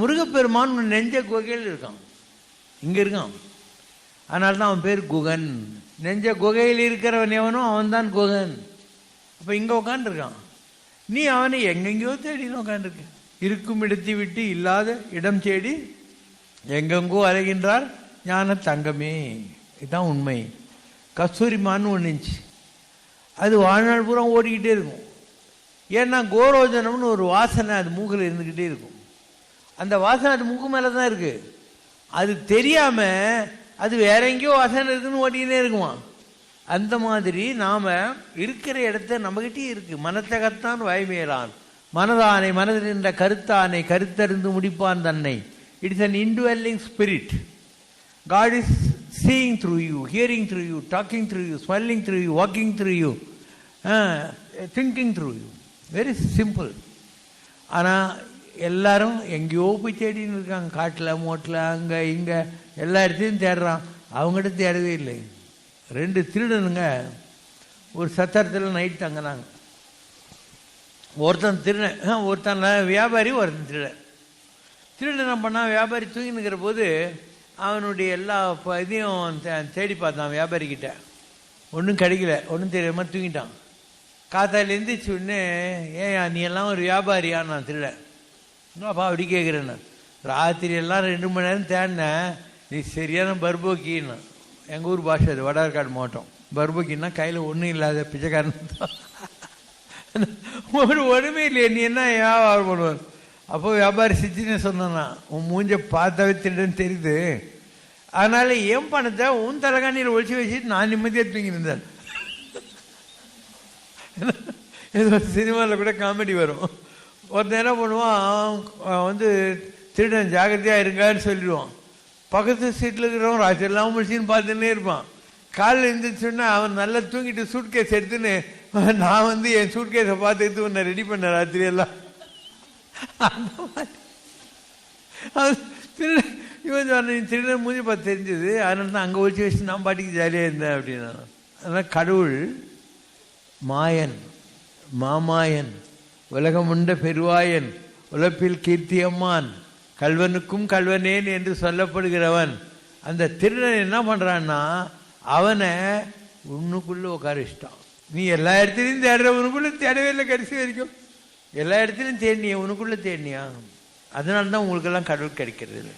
முருகப்பெருமான் உன் நெஞ்ச குகையில் இருக்கான். இங்கே இருக்கான். அதனால தான் அவன் பேர் குகன். நெஞ்ச குகையில் இருக்கிறவன் எவனும் அவன் தான் குகன். அப்போ இங்கே உட்காந்துருக்கான் நீ அவனை எங்கெங்கேயோ தேடின்னு உட்காந்துருக்க இருக்கும் இடத்தை விட்டு இல்லாத இடம் தேடி எங்கெங்கோ அலைகின்றார் ஞான தங்கமே. இதுதான் உண்மை. கஸ்தூரிமான்னு ஒன்று இருந்துச்சு. அது வாழ்நாள் பூரா ஓடிக்கிட்டே இருக்கும். ஏன்னா கோரோஜனம்னு ஒரு வாசனை அது மூக்கில் இருந்துக்கிட்டே இருக்கும். அந்த வாசனை அது மூக்கு மேலே தான் இருக்கு. அது தெரியாம அது வேற எங்கேயோ வாசனை இருக்குன்னு ஓட்டிக்கிட்டே இருக்குமா அந்த மாதிரி நாம இருக்கிற இடத்த நம்மகிட்டயே இருக்கு. மனத்தகத்தான் வாய்மையலான் மனதானை மனதில் நின்ற கருத்தானை கருத்தறிந்து முடிப்பான் தன்னை. It's an indwelling spirit God is seeing through you hearing through you talking through you smelling through you walking through you thinking through you very simple ஆனால் எல்லாரும் எங்கேயோ போய் தேடின்னு இருக்காங்க. காட்டில் மோட்டில் அங்கே இங்கே. எல்லா இடத்தையும் தேடுறான். அவங்ககிட்ட தேடவே இல்லை. ரெண்டு திருடனுங்க ஒரு சத்திரத்தில் நைட் தங்கினாங்க. ஒருத்தன் திருடன் ஆ, ஒருத்தன் வியாபாரி ஒருத்தன் திருடன். திருடன் பண்ணால் பண்ணான்? வியாபாரி தூங்கினுக்கிற போது அவனுடைய எல்லா ப- இதையும் தேடி பார்த்தான் வியாபாரிக்கிட்ட ஒன்றும் கிடைக்கல. ஒன்றும் தெரியாமல் தூங்கிட்டான். காத்தால எந்திரிச்சு ஏன் நீ எல்லாம் ஒரு வியாபாரியா? நான் திருடன். அப்பா அப்படி கேட்குறேன்னு ராத்திரி எல்லாம் ரெண்டு மணி நேரம் தேடினேன் நீ சரியான பர்போக்கின்னு. எங்கள் ஊர் பாஷை அது வடார்காடு மாவட்டம். பர்போக்கின்னா கையில் ஒன்றும் இல்லாத பிச்சைக்காரன் தான். ஒரு ஒன்றுமே இல்லையே நீ என்ன வியாபாரம் பண்ணுவார் அப்போ வியாபாரி சிச்சின்னு சொன்னேன்னா உன் மூஞ்ச பார்த்தாவே திருடன் தெரியுது. அதனால என் பணத்தை உன் தலைகாணியில் ஒழிச்சு வச்சுட்டு நான் நிம்மதியாக தூங்கியிருந்தேன் ஏதோ சினிமாவில் கூட காமெடி வரும். ஒருத்தன் என்ன பண்ணுவான்? அவன் வந்து திருடன் ஜாகிரதையாக இருக்கான்னு சொல்லிடுவான். பக்கத்து சீட்டில் இருக்கிறவன் ராத்திரி இல்லாமல் முடிச்சுன்னு பார்த்துன்னே இருப்பான். காலையில் எழுந்திரிச்சோன்னா அவன் நல்லா தூங்கிட்டு சூட்கேஸ் எடுத்துன்னு நான் வந்து என் சூட்கேஸை பார்த்துக்கிட்டு உன்னை ரெடி பண்ண ராத்திரி எல்லாம். திருடன் இவன் சொன்ன திருடன் மூஞ்சி பார்த்து தெரிஞ்சது. அதனால தான் அங்கே ஒழிச்சு வச்சு நான் பாட்டிக்கு ஜாலியாக இருந்தேன் அப்படின்னா அதனால் கடவுள் மாயன் மாமாயன் உலகமுண்ட பெருவாயன் உழப்பில் கீர்த்தியம்மான் கல்வனுக்கும் கல்வனேன் என்று சொல்லப்படுகிறவன். அந்த திருடன் என்ன பண்ணுறான்னா அவனை உன்னுக்குள்ள உட்காரிச்சிட்டான் நீ எல்லா இடத்துலையும் தேடுற உனக்குள்ள தேடவே இல்லை கடைசி வரைக்கும். எல்லா இடத்துலையும் தேடினியா உனக்குள்ள தேடினியா? அதனால தான் உங்களுக்கெல்லாம் கடவுள் கிடைக்கிறது இல்லை.